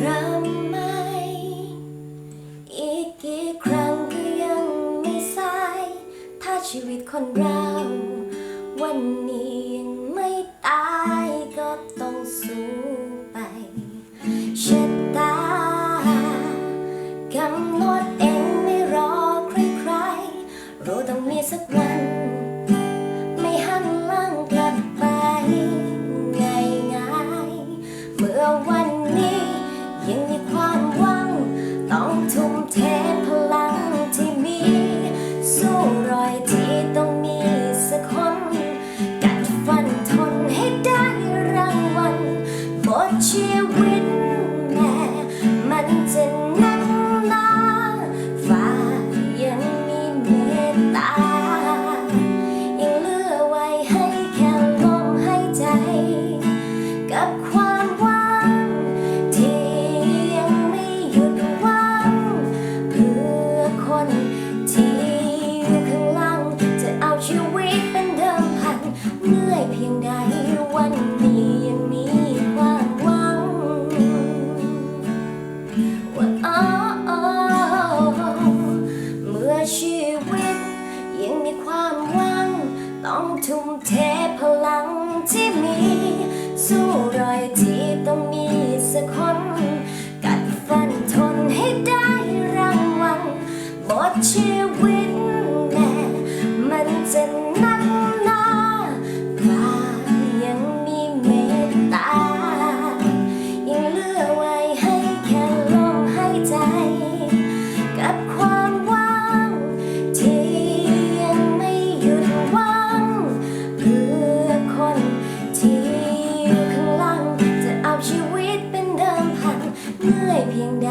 รั้ไหม อีกกี่ครั้งก็ยังไม่สถ้าชีวิตคนเรา วันนี้ยังไม่ตายก็ต้องสู้ไปชะตากำหนดเองไม่รอใครๆรู้ต้องมีสักวัน ไม่หันหลังกลับไปง่ายๆเมื่อวันนี้ ยังมีความหวัง ต้องทุ่มเทพลังที่มี สู้รอยที่ต้องมีสักคน กัดฟันทนให้ได้รางวัลบทชีวิต้องทุ่มเทพลังที่มี สู้รอยที่ต้องมีสักคน กัดฟันทนให้ได้รางวัลบทชีวิต เื่อยเพียงใด